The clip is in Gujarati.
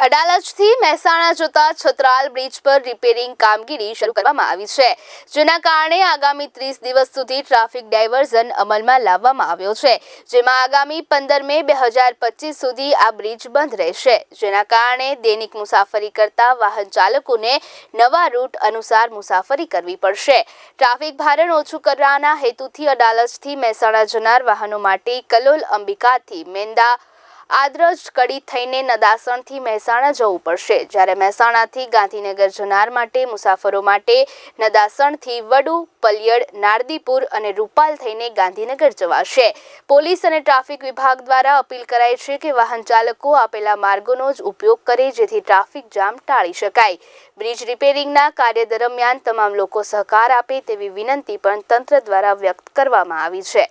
અડાલજથી મહેસાણા જતા છત્રાલ બ્રિજ પર રિપેરિંગ કામગીરી શરૂ કરવામાં આવી છે, જેના કારણે આગામી ત્રીસ દિવસ સુધી ટ્રાફિક ડાયવર્ઝન અમલમાં લાવવામાં આવ્યો છે, જેમાં આગામી પંદર મે બે હજાર પચીસ સુધી આ બ્રિજ બંધ રહેશે, જેના કારણે દૈનિક મુસાફરી કરતા વાહન ચાલકોને નવા રૂટ અનુસાર મુસાફરી કરવી પડશે. ટ્રાફિક ભારણ ઓછું કરવાના હેતુથી અડાલજથી મહેસાણા જનાર વાહનો માટે કલોલ અંબિકાથી મેંદા આદરજ કડી થઈને નદાસણથી મહેસાણા જવું પડશે. જ્યારે મહેસાણાથી ગાંધીનગર જનાર માટે, મુસાફરો માટે નદાસણથી વડુ, પલિયડ, નારદીપુર અને રૂપાલ થઈને ગાંધીનગર જવાશે. પોલીસ અને ટ્રાફિક વિભાગ દ્વારા અપીલ કરાઈ છે કે વાહન ચાલકો આપેલા માર્ગોનો જ ઉપયોગ કરે જેથી ટ્રાફિક જામ ટાળી શકાય. બ્રિજ રિપેરિંગના કાર્ય દરમિયાન તમામ લોકો સહકાર આપે તેવી વિનંતી પણ તંત્ર દ્વારા વ્યક્ત કરવામાં આવી છે.